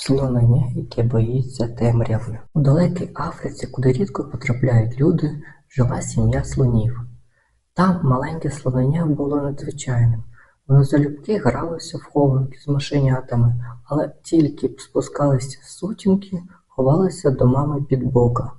Слонення, яке боїться темряви. У далекій Африці, куди рідко потрапляють люди, жила сім'я слонів. Там маленьке слонення було надзвичайним. Воно залюбки гралося в хованки з машенятами, але тільки б спускалися з сутінки, ховалося до мами під бока.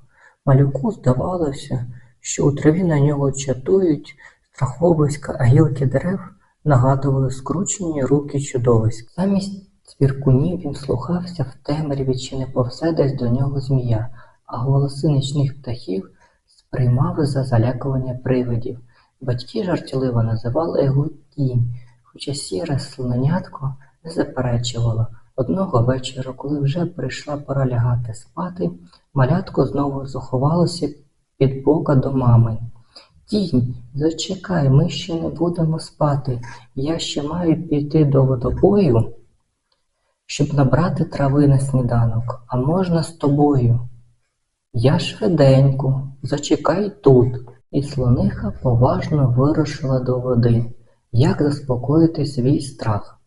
Малюку здавалося, що у траві на нього чатують страховиська, а гілки дерев нагадували скручені руки чудовиськ. Замість цвіркунів він слухався в темряві, чи не повзе десь до нього змія, а голоси нічних птахів сприймав за залякування привидів. Батьки жартівливо називали його тінь, хоча сіре слоненятко не заперечувало. Одного вечора, коли вже прийшла пора лягати спати, малятко знову заховалося під бока до мами. Тінь, зачекай, ми ще не будемо спати. Я ще маю піти до водопою, щоб набрати трави на сніданок, а можна з тобою. Я швиденько, зачекай тут. І слониха поважно вирушила до води. Як заспокоїти свій страх?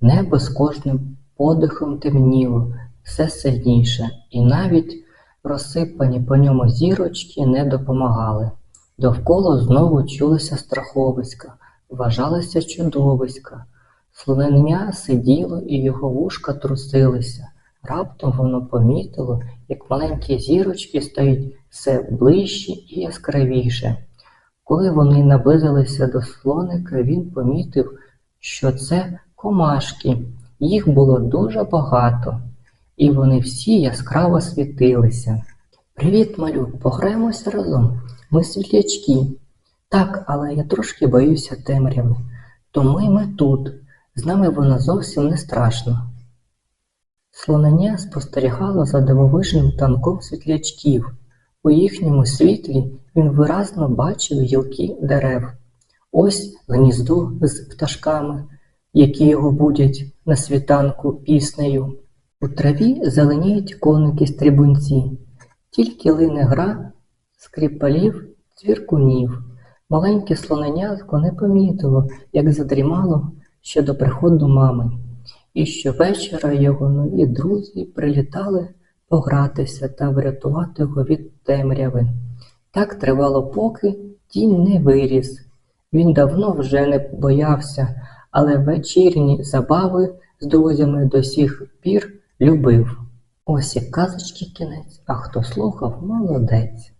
Небо з кожним подихом темніло, все сильніше, і навіть розсипані по ньому зірочки не допомагали. Довкола знову чулися страховиська, вважалися чудовиська. Слонення сиділо і його вушка трусилися. Раптом воно помітило, як маленькі зірочки стають все ближче і яскравіше. Коли вони наблизилися до слоника, він помітив, що це комашки. Їх було дуже багато, і вони всі яскраво світилися. Привіт, малюк, пограємося разом. Ми світлячки. Так, але я трошки боюся темряви. Тому ми тут. З нами воно зовсім не страшно. Слонення спостерігало за дивовижним танком світлячків. У їхньому світлі він виразно бачив гілки дерев. Ось гніздо з пташками, які його будять на світанку піснею. У траві зеленіють коники стрибунці, тільки лине гра скрипалів цвіркунів. Маленьке слоненятко не помітило, як задрімало ще до приходу мами. І щовечора його нові друзі прилітали погратися та врятувати його від темряви. Так тривало, поки тінь не виріс. Він давно вже не боявся, але вечірні забави з друзями до сих пір любив. Ось і казочки кінець, а хто слухав, молодець.